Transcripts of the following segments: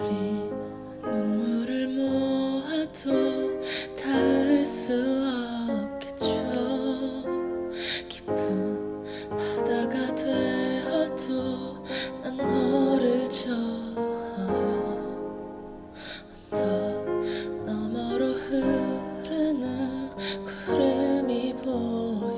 눈물을 모아도 닿을 수 없겠죠. 깊은 바다가 되어도 난 너를 좋아요 너머로 흐르는 구름이 보여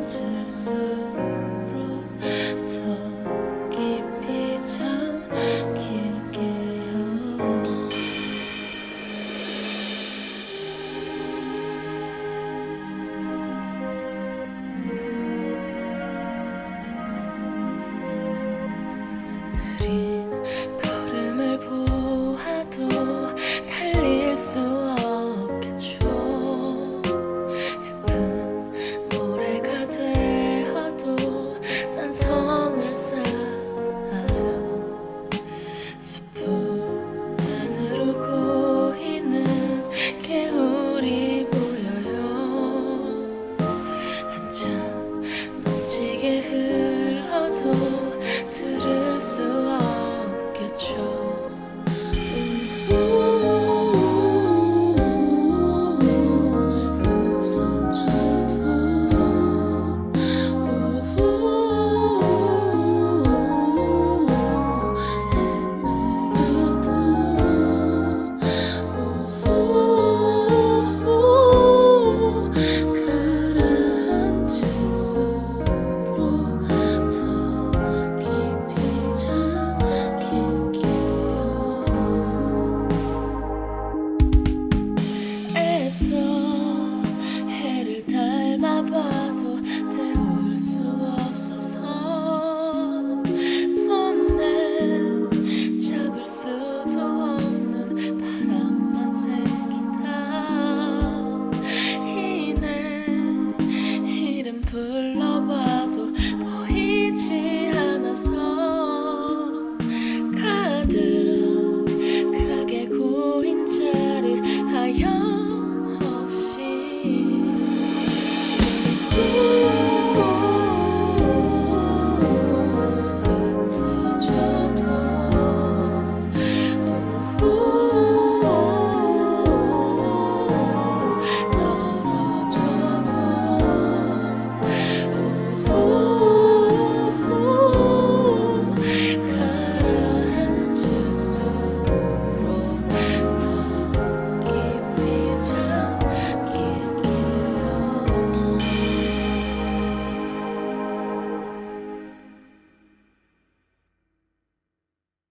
가라앉을수록 더 깊이 잠 着